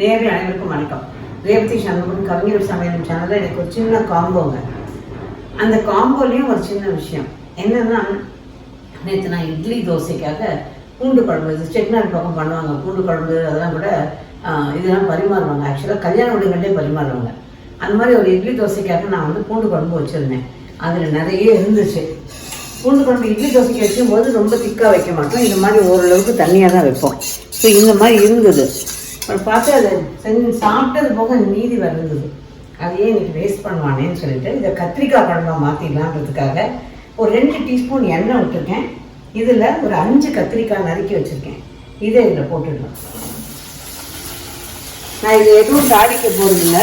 நேரில் அனைவருக்கும் வணக்கம். ரேவதி சண்முகம் கவிஞர் சமையல் சேனலில் எனக்கு ஒரு சின்ன காம்போங்க. அந்த காம்போலையும் ஒரு சின்ன விஷயம். என்னன்னா நேற்று நான் இட்லி தோசைக்காக பூண்டு குழம்பு இது செட்டிநாடு பக்கம் பண்ணுவாங்க பூண்டு குழம்பு அதெல்லாம் கூட இதெல்லாம் பரிமாறுவாங்க. ஆக்சுவலாக கல்யாண வீடுகளே பரிமாறுவாங்க. அந்த மாதிரி ஒரு இட்லி தோசைக்காக நான் வந்து பூண்டு குழம்பு வச்சுருந்தேன். அதில் நிறைய இருந்துச்சு. பூண்டு குழம்பு இட்லி தோசைக்கு வைக்கும்போது ரொம்ப திக்காக வைக்க மாட்டோம். இந்த மாதிரி ஓரளவுக்கு தண்ணியாக தான் வைப்போம். ஸோ இந்த மாதிரி இருந்தது. பார்த்து அதை செஞ்சு சாப்பிட்டது போக மீதி வருந்தது அதையே இன்னைக்கு வேஸ்ட் பண்ணுவானேன்னு சொல்லிட்டு இதை கத்திரிக்காய் குழம்பா மாற்றிடலான்றதுக்காக ஒரு ரெண்டு டீஸ்பூன் எண்ணெய் விட்டுருக்கேன். இதில் ஒரு அஞ்சு கத்திரிக்காய் நறுக்கி வச்சுருக்கேன். இதை இதில் போட்டுடலாம். நான் இது எதுவும் தாளிக்க போகிறதில்ல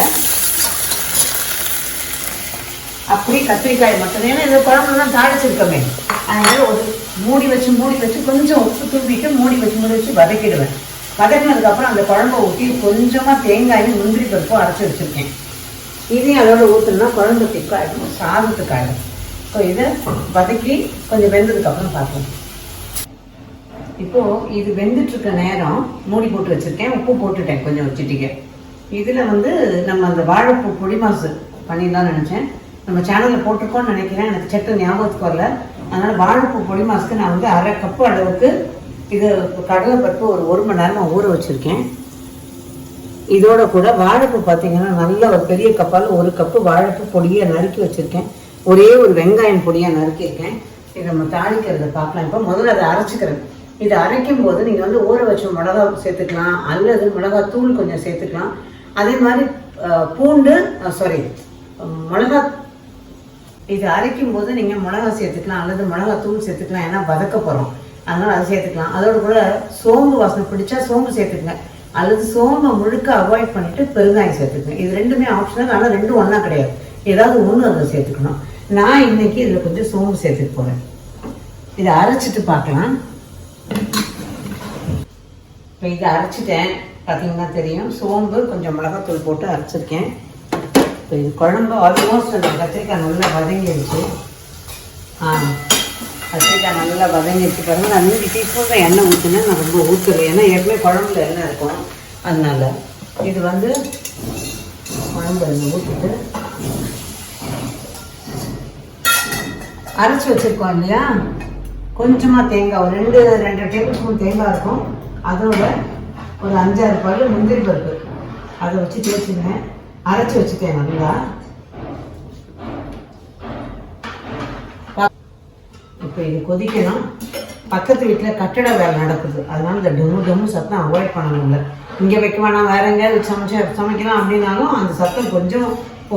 அப்படியே கத்திரிக்காய் மட்டும் ஏன்னா இந்த குழம்புலாம் தாளிச்சிருக்கோமே. அதனால ஒரு மூடி வச்சு மூடி வச்சு கொஞ்சம் உப்பு தூவிட்டு மூடி வச்சு மூடி வச்சு வதக்கிடுவேன். வதக்கினதுக்கப்புறம் அந்த குழம்பை ஊற்றி கொஞ்சமாக தேங்காயும் முந்திரி பருப்பும் அரைச்சி வச்சுருக்கேன். இதையும் அதோட ஊற்றுனா குழம்பு திக்காயிடும். சாதத்துக்கு ஆயிடும் ஸோ இதை வதக்கி கொஞ்சம் வெந்ததுக்கப்புறம் பார்க்கலாம். இப்போ இது வெந்துட்டு இருக்க நேரம் மூடி போட்டு வச்சிருக்கேன். உப்பு போட்டுட்டேன் கொஞ்சம் வச்சுட்டீங்க இதுல வந்து நம்ம அந்த வாழைப்பூ பொடி மாசு பண்ணிடலாம்னு நினைச்சேன். நம்ம சேனல்ல போட்டிருக்கோம்னு நினைக்கிறேன். எனக்கு சட்டு ஞாபகத்துக்கு வரல. அதனால வாழைப்பூ பொடி மாசுக்கு நான் வந்து அரை கப்பு அளவுக்கு இது கடலை பருப்பு ஒரு ஒரு மணி நேரமாக ஊற வச்சுருக்கேன். இதோட கூட வாழைப்பூ பார்த்தீங்கன்னா நல்ல ஒரு பெரிய கப்பால் ஒரு கப்பு வாழைப்பூ பொடியை நறுக்கி வச்சுருக்கேன். ஒரே ஒரு வெங்காயம் பொடியை நறுக்கியிருக்கேன் இதை நம்ம தாளிக்கிறத பார்க்கலாம். இப்போ முதல்ல அதை அரைச்சிக்கிறேன். இதை அரைக்கும் போது நீங்கள் வந்து ஊற வச்ச மிளகா சேர்த்துக்கலாம். அல்லது மிளகா தூள் கொஞ்சம் சேர்த்துக்கலாம். அதே மாதிரி பூண்டு சாரி மிளகா இது அரைக்கும் போது நீங்கள் மிளகா சேர்த்துக்கலாம். அல்லது மிளகா தூள் சேர்த்துக்கலாம். ஏன்னா வதக்க போகிறோம் அதனால அதை சேர்த்துக்கலாம். அதோட கூட சோம்பு வாசனை பிடிச்சா சோம்பு சேர்த்துக்கங்க. அல்லது சோம்பை முழுக்க அவாய்ட் பண்ணிட்டு பெருங்காயம் சேர்த்துக்கங்க. இது ரெண்டுமே ஆப்ஷனல் ஆனால் ரெண்டும் ஒன்றா கிடையாது. ஏதாவது ஒன்று அதில் சேர்த்துக்கணும். நான் இன்னைக்கு இதில் கொஞ்சம் சோம்பு சேர்த்துக்க போகிறேன் இதை அரைச்சிட்டு பார்க்கலாம். இப்போ இதை அரைச்சிட்டேன். பார்த்தீங்கன்னா தெரியும். சோம்பு கொஞ்சம் மிளகாத்தூள் போட்டு அரைச்சிருக்கேன். இப்போ இது குழம்பு ஆல்மோஸ்ட் அந்த கத்திரிக்காய் நல்லா வதங்கிடுச்சு ஆ. கத்திரிக்காய் நல்லா வதங்கிட்டு பாருங்கள் நான் மூணு டீஸ்பூன் தான் எண்ணெய் ஊற்றினேன் நான் ரொம்ப ஊற்றுவேன் ஏன்னா ஏற்கனவே குழம்புல எண்ணெய் இருக்கும். அதனால இது வந்து குழம்பு எண்ணெய் ஊற்றிட்டு அரைச்சி வச்சுருக்கோம் இல்லையா? கொஞ்சமாக தேங்காய் ஒரு ரெண்டு ரெண்டு டேபிள் ஸ்பூன் தேங்காய் இருக்கும். அதோட ஒரு அஞ்சாறு பல்லு முந்திரி பருப்பு. அதை வச்சு தேய்ச்சிங்க அரைச்சி வச்சுட்டேன் நல்லா. இப்போ இது கொதிக்கணும். பக்கத்து வீட்டில் கட்டட வேலை நடக்குது. அதனால இந்த டம்மு டம்மு சத்தம் அவாய்ட் பண்ணணும்ல. இங்கே வைக்க வேணாம் வேற எங்கேயாவது வச்சு சமைச்சு சமைக்கலாம் அப்படின்னாலும் அந்த சத்தம் கொஞ்சம்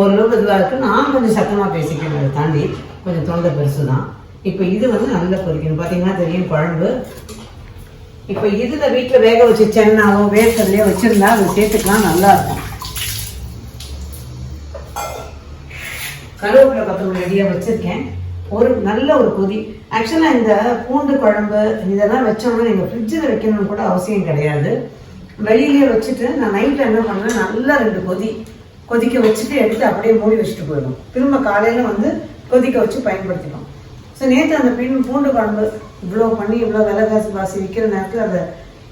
ஓரளவுக்கு இதுவாக இருக்குது நான் கொஞ்சம் சத்தமாக பேசிக்கிறேன். அதை தாண்டி கொஞ்சம் தொண்டை பெருசு தான் இப்போ இது வந்து நல்லா பொரிக்கணும் பார்த்தீங்கன்னா தெரியும் குழம்பு. இப்போ இதில் வீட்டில் வேக வச்சு சென்னாவோ வேர்க்கல்லையோ வச்சுருந்தா அதை சேர்த்துக்கலாம் நல்லா இருக்கும். கருவேப்பிலை கொத்தமல்லி ரெடியாக வச்சுருக்கேன். ஒரு நல்ல ஒரு கொதி. ஆக்சுவலாக இந்த பூண்டு குழம்பு இதெல்லாம் வச்சோம்னா நீங்கள் ஃப்ரிட்ஜில் வைக்கணும்னு கூட அவசியம் கிடையாது. வெளியிலேயே வச்சுட்டு நான் நைட்டில் என்ன பண்ணுவேன் நல்லா ரெண்டு கொதி. கொதிக்க வச்சுட்டு எடுத்து அப்படியே மூடி வச்சுட்டு போயிடும் திரும்ப காலையில் வந்து கொதிக்க வச்சு பயன்படுத்திக்கும் ஸோ நேற்று அந்த பின் பூண்டு குழம்பு இவ்வளோ பண்ணி இவ்வளோ விலை காசு வாசி விற்கிற நேரத்தில் அதை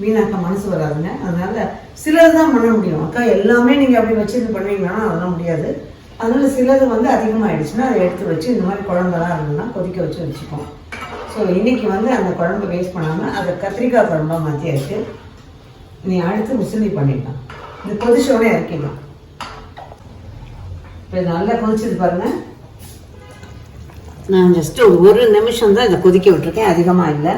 வீணாக்க மனசு வராதுங்க. அதனால சிலது தான் பண்ண முடியும். அக்கா எல்லாமே நீங்கள் அப்படி வச்சு இது பண்ணுவீங்கன்னா அதெல்லாம் முடியாது. அதனால சிலது வந்து அதிகமாகிடுச்சுன்னா அதை எடுத்து வச்சு இந்த மாதிரி குழம்பெல்லாம் இருந்ததுன்னா கொதிக்க வச்சு வச்சுப்போம். ஸோ இன்னைக்கு வந்து அந்த குழம்பு வேஸ்ட் பண்ணாமல் அதை கத்திரிக்காய் குழம்பா மாற்றியாச்சு நீ அடுத்து முசலி பண்ணிடலாம். இது கொதிச்சோடனே இறக்கிடலாம். இப்போ நல்லா கொதிச்சது பாருங்க. நான் ஜஸ்ட் ஒரு ஒரு நிமிஷம் தான் இதை கொதிக்க விட்டுருக்கேன். அதிகமாக இல்லை.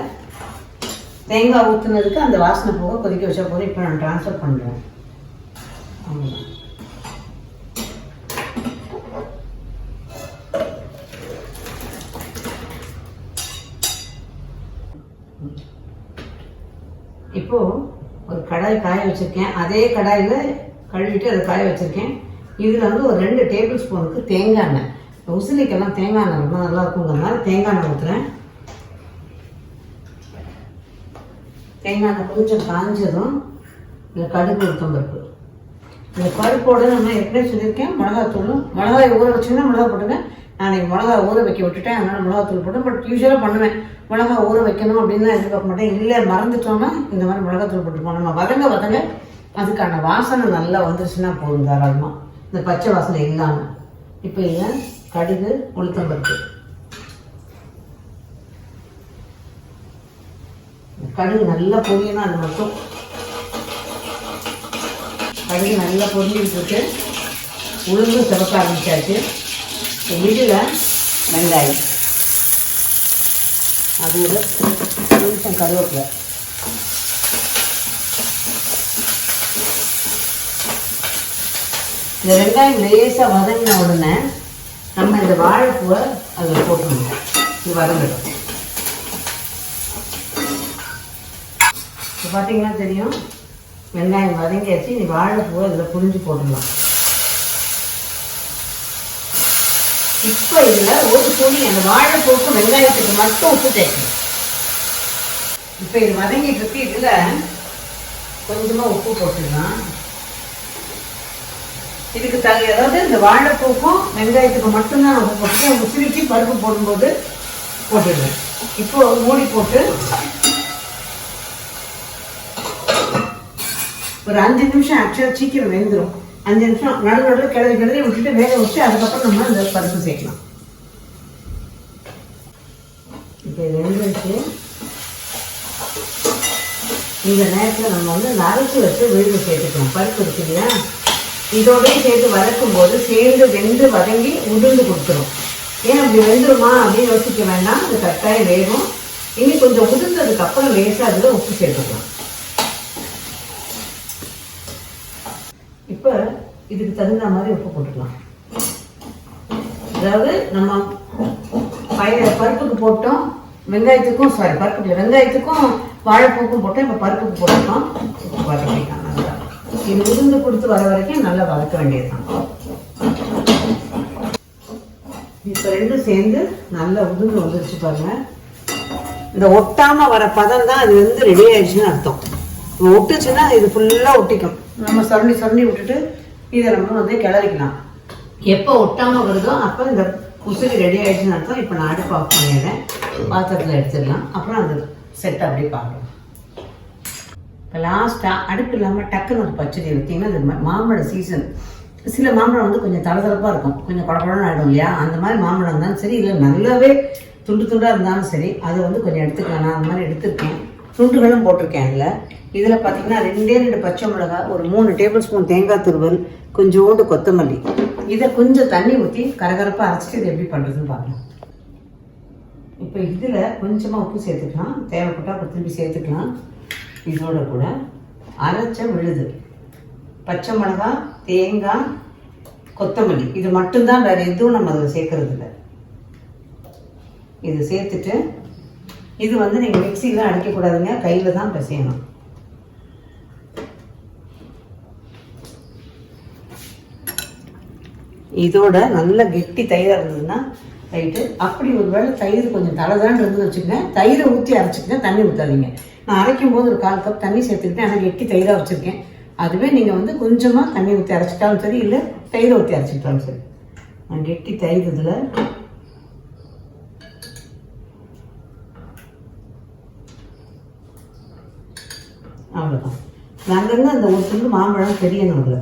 தேங்காய் ஊற்றுனதுக்கு அந்த வாசனை போக கொதிக்க வச்சா போதும். இப்போ நான் ட்ரான்ஸ்ஃபர் பண்ணுறேன் அவ்வளோதான் இப்போ ஒரு கடாய் காய வச்சிருக்கேன். அதே கடாயில் கழுவிட்டு அதை காய வச்சிருக்கேன். இதில் வந்து ஒரு ரெண்டு டேபிள் ஸ்பூனுக்கு தேங்காய் எண்ணெய். உசிலிக்கெல்லாம் தேங்காய் எண்ணெய் ரொம்ப நல்லா இருக்குங்கிறதுனால தேங்காய் எண்ணெய் ஊற்றுறேன் தேங்காய் எண்ணெய் கொஞ்சம் காஞ்சதும் இந்த கடுகு உளுத்தம் பருப்பு. இந்த பருப்போடு நம்ம ஏற்கனவே சொல்லியிருக்கேன். மிளகாத்தூளும் மிளகாய் ஊற வச்சுன்னா மிளகா போட்டுங்க நான் மிளகா ஊற வைக்க விட்டுட்டேன் அதனால் மிளகாத்தூள் போட்டேன். பட் யூஸ்வலாக பண்ணுவேன். மிளகா ஊற வைக்கணும் அப்படின்னு தான் எதிர்பார்க்க மாட்டேன். இல்லை மறந்துட்டோம்னா இந்த மாதிரி மிளகாத்தூள் போட்டுருப்போம். நம்ம வதங்க வதங்க அதுக்கான வாசனை நல்லா வந்துருச்சுன்னா போதும் தாராளமாக இந்த பச்சை வாசனை இல்லாமல் இப்போ இல்லை கடுகு உளுத்தம்பருப்பு. கடுகு நல்லா பொரியணும் அது மட்டும். கடுகு நல்லா பொரிஞ்சுட்டு இருக்கு. உளுந்து சிவக்க ஆரம்பிச்சாச்சு. இதில் வெங்காயம். அதோட கொஞ்சம் கருவேப்பிலை. இந்த வெங்காயம் லேசாக வதங்கின உடனே நம்ம இந்த வாழைப்பூவை அதில் போட்டுருவோம் இது வதங்கிடும் இப்போ பார்த்தீங்கன்னா தெரியும் வெங்காயம் வதங்கியாச்சு நீ வாழைப்பூவை இதில் புரிஞ்சு போட்டுடலாம். இப்போ இதில் ஒரு துணி அந்த வாழைப்பூக்கும் வெங்காயத்துக்கு மட்டும் உப்பு தேய்க்கணும் இப்போ இது வதங்கிட்டு இருக்கு இதில் கொஞ்சமாக உப்பு போட்டுடலாம். இதுக்கு தகு அதாவது இந்த வாழைப்பூக்கும் வெங்காயத்துக்கு மட்டும்தான் நான் உப்பு போட்டுட்டு அவங்க பருப்பு போடும்போது போட்டுடுவேன். இப்போ மூடி போட்டு ஒரு அஞ்சு நிமிஷம் ஆக்சுவலாக சீக்கிரம் வெந்துடும் அஞ்சு நிமிஷம் நடு நடுவில் கிளறி கிளறி விட்டுட்டு வேக வச்சு அதுக்கப்புறம் நம்ம இந்த பருப்பு சேர்க்கலாம். இப்போ இது வெந்துருச்சு இந்த நேரத்தில் நம்ம வந்து இந்த அரைச்சி வச்சு விழுந்து சேர்த்துக்கணும். பருப்பு இருக்கு இல்லையா? இதோடய சேர்த்து வதக்கும் போது சேர்ந்து வெந்து வதங்கி உதிர்ந்து கொடுத்துரும். ஏன் அப்படி வெந்துருமா அப்படின்னு யோசிக்க வேண்டாம். அது கட்டாயம் வேகும். இனி கொஞ்சம் உதிர்ந்ததுக்கு அப்புறம் லேசாக அதில் உப்பு சேர்த்துக்கலாம். இப்போ இதுக்கு தகுந்த மாதிரி உப்பு போட்டுக்கலாம். அதாவது நம்ம பயிர பருப்புக்கு போட்டோம் வெங்காயத்துக்கும் சாரி பருப்பு வெங்காயத்துக்கும் வாழைப்பூக்கும் போட்டோம் இப்போ பருப்புக்கு போட்டுட்டோம் உப்பு வதக்கிக்கலாம் நல்லா. இது உதிர்ந்து கொடுத்து வர வரைக்கும் நல்லா வதக்க வேண்டியதுதான். இப்போ ரெண்டும் சேர்ந்து நல்லா உதிர்ந்து வந்துருச்சு பாருங்க. இந்த ஒட்டாம வர பதம் தான் அது வந்து ரெடி ஆயிடுச்சுன்னு அர்த்தம். ஒட்டுச்சுன்னா இது ஃபுல்லா ஒட்டிக்கும். நம்ம சரணி சுரண்டி விட்டுட்டு இதை நம்ம வந்து கிளறிக்கலாம். எப்போ ஒட்டாம வருதோ அப்போ இந்த உசுரி ரெடி ஆகிடுச்சுன்னு அர்த்தம். இப்போ நான் அடுப்பு ஆஃப் பண்ணிடுறேன். பாத்திரத்தில் எடுத்துடலாம். அப்புறம் அது செட் அப்படி பார்க்கலாம். இப்போ லாஸ்ட்டாக அடுப்பு இல்லாமல் டக்குன்னு ஒரு பச்சடி வைத்தீங்கன்னா அது மாம்பழ சீசன் சில மாம்பழம் வந்து கொஞ்சம் தளதளப்பாக இருக்கும். கொஞ்சம் குழப்பழன்னு ஆகிடும் இல்லையா? அந்த மாதிரி மாம்பழம் இருந்தாலும் சரி இல்லை நல்லாவே துண்டு துண்டாக இருந்தாலும் சரி அதை வந்து கொஞ்சம் எடுத்துக்கலாம். நான் அந்த மாதிரி எடுத்துருக்கேன். துண்டுகளும் போட்டிருக்கேன் அதில். இதில் பார்த்தீங்கன்னா ரெண்டே ரெண்டு பச்சை மிளகாய் ஒரு மூணு டேபிள் ஸ்பூன் தேங்காய் துருவல் கொஞ்சோண்டு கொத்தமல்லி. இதை கொஞ்சம் தண்ணி ஊற்றி கரகரப்பாக அரைச்சிட்டு இது எப்படி பண்ணுறதுன்னு பார்க்கலாம். இப்போ இதில் கொஞ்சமாக உப்பு சேர்த்துக்கலாம். தேவைப்பட்டால் அப்புறம் திரும்பி சேர்த்துக்கலாம். இதோட கூட அரைச்ச விழுது பச்சை மிளகாய் தேங்காய் கொத்தமல்லி. இது மட்டும்தான் வேறு எதுவும் நம்ம அதில் சேர்க்கறது இல்லை. இது சேர்த்துட்டு இது வந்து நீங்கள் மிக்சியில் அடிக்கக்கூடாதுங்க. கையில் தான் பிசையணும். இதோட நல்ல கெட்டி தயிராக இருந்ததுன்னா ரைட்டு அப்படி ஒரு வேளை தயிர் கொஞ்சம் தலைதான் இருந்து வச்சுக்கங்க. தயிரை ஊற்றி அரைச்சிக்கங்க தண்ணி ஊற்றாதீங்க நான் அரைக்கும் போது ஒரு கால் கப் தண்ணி சேர்த்துக்கிட்டேன். ஆனால் கெட்டி தயிராக வச்சுருக்கேன். அதுவே நீங்கள் வந்து கொஞ்சமாக தண்ணி ஊற்றி அரைச்சிட்டாலும் சரி இல்லை தயிரை ஊற்றி அரைச்சிக்கிட்டாலும் சரி. நான் கெட்டி தயிர் இதில். அவ்வளோதான் அங்கங்கே அந்த ஒரு துண்டு மாம்பழம் தெரியணும் அதில்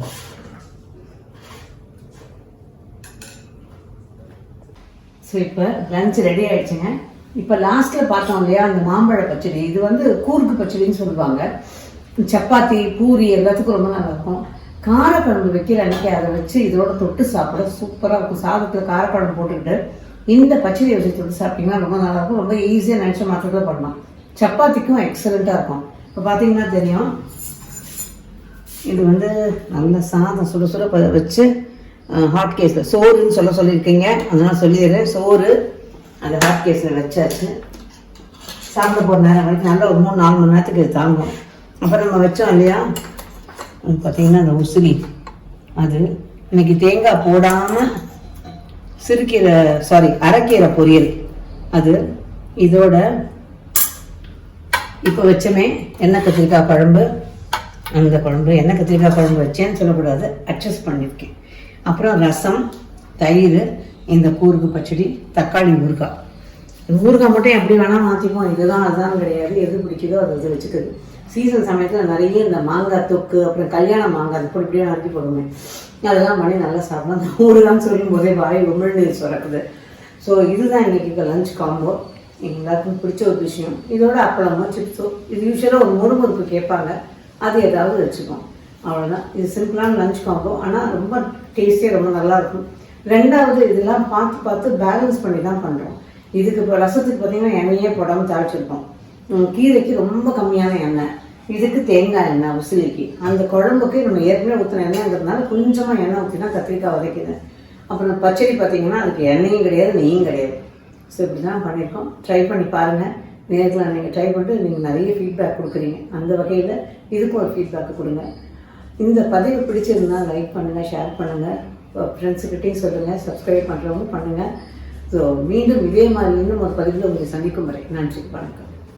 ஸோ இப்போ லஞ்ச் ரெடி ஆயிடுச்சுங்க. இப்போ லாஸ்ட்டில் பார்த்தோம் இல்லையா அந்த மாம்பழ பச்சடி. இது வந்து கூர்க்கு பச்சடின்னு சொல்லுவாங்க. சப்பாத்தி பூரி எல்லாத்துக்கும் ரொம்ப நல்லா இருக்கும். காரக்குழம்பு வைக்கிற அன்னைக்கு. அதை வச்சு இதோட தொட்டு சாப்பிட சூப்பராக இருக்கும். சாதத்தில் காரக்குழம்பு போட்டுக்கிட்டு இந்த பச்சடியை வச்சு தொட்டு சாப்பிட்டீங்கன்னா ரொம்ப நல்லா இருக்கும். ரொம்ப ஈஸியாக நினச்ச மாற்றத்தில் பண்ணலாம். சப்பாத்திக்கும் எக்ஸலண்ட்டாக இருக்கும். இப்போ பார்த்தீங்கன்னா தெரியும். இது வந்து நல்ல சாதம் சுட சுட வச்சு ஹாட் கேஸில் சோறுன்னு சொல்ல சொல்லியிருக்கீங்க. அதனால் சொல்லிடுறேன். சோறு அந்த ஹாட் கேஸில் வச்சாச்சு. சாப்பிட போகிற நேரம் வரைக்கும் நல்லா ஒரு மூணு நாலு மணி நேரத்துக்கு இது தாங்கும். அப்புறம் நம்ம வச்சோம் இல்லையா? பார்த்தீங்கன்னா அந்த உசிலி அது இன்னைக்கு தேங்காய் போடாமல் சிறுக்கீரை சாரி அரைக்கீரை பொரியல். அது இதோட இப்போ வச்சமே எண்ணெய் கத்திரிக்காய் குழம்பு. அந்த குழம்பு எண்ணெய் கத்திரிக்காய் குழம்பு வச்சேன்னு சொல்லக்கூடாது. அட்ஜஸ்ட் பண்ணியிருக்கேன் அப்புறம் ரசம் தயிர் இந்த கூருக்கு பச்சடி தக்காளி ஊறுகாய். இந்த ஊறுகாய் மட்டும் எப்படி வேணால் மாற்றிப்போம் இதுதான் அதுதான் கிடையாது. எது பிடிக்குதோ அதை இது வச்சுக்குது. சீசன் சமயத்தில் நிறைய இந்த மாங்காய் தொக்கு அப்புறம் கல்யாண மாங்காய் அது இப்படி இப்படியே நறுக்கி போடுமே அதெல்லாம் பண்ணி நல்லா சாப்பிடலாம். அந்த ஊறுகான்னு சொல்லும் போதே வாய் உமிழ்நீர் சுரக்குது. ஸோ இதுதான் இன்னைக்கு லஞ்ச் காம்போ எல்லாருக்கும் பிடிச்ச ஒரு விஷயம். இதோட அப்பளமோ சிப்ஸோ இது யூஸ்வலாக ஒரு முறுமுறுப்பு கேட்பாங்க. அது ஏதாவது வச்சுக்கோம் அவ்வளோதான் இது சிம்பிளான லஞ்ச் காம்போ ஆனால் ரொம்ப டேஸ்டியாக ரொம்ப நல்லாயிருக்கும். ரெண்டாவது இதெல்லாம் பார்த்து பார்த்து பேலன்ஸ் பண்ணி தான் பண்ணுறோம் இதுக்கு இப்போ ரசத்துக்கு பார்த்தீங்கன்னா எண்ணெயே போடாமல் தாளிச்சிருப்போம். கீரைக்கு ரொம்ப கம்மியான எண்ணெய். இதுக்கு தேங்காய் எண்ணெய் உசிலிக்கு. அந்த குழம்புக்கு நம்ம ஏற்கனவே ஊற்றின எண்ணெய்ங்கிறதுனால கொஞ்சமாக எண்ணெய் ஊற்றினா கத்திரிக்காய் வதக்கிது. அப்புறம் பச்சடி பார்த்தீங்கன்னா அதுக்கு எண்ணெயும் கிடையாது நெய்யும் கிடையாது. ஸோ இப்படி தான் பண்ணியிருக்கோம். ட்ரை பண்ணி பாருங்கள் நேரில் நீங்கள் ட்ரை பண்ணிட்டு நீங்கள் நிறைய ஃபீட்பேக் கொடுக்குறீங்க. அந்த வகையில் இதுக்கும் ஒரு ஃபீட்பேக் கொடுங்க. இந்த பதிவு பிடிச்சிருந்தா லைக் பண்ணுங்கள் ஷேர் பண்ணுங்கள் ஃப்ரெண்ட்ஸுக்கிட்டையும் சொல்லுங்கள் சப்ஸ்கிரைப் பண்ணுறவங்க பண்ணுங்கள் ஸோ மீண்டும் இதே மாதிரி இன்னும் ஒரு பதிவில் உங்களை சந்திக்கும் வரை நன்றி வணக்கம்.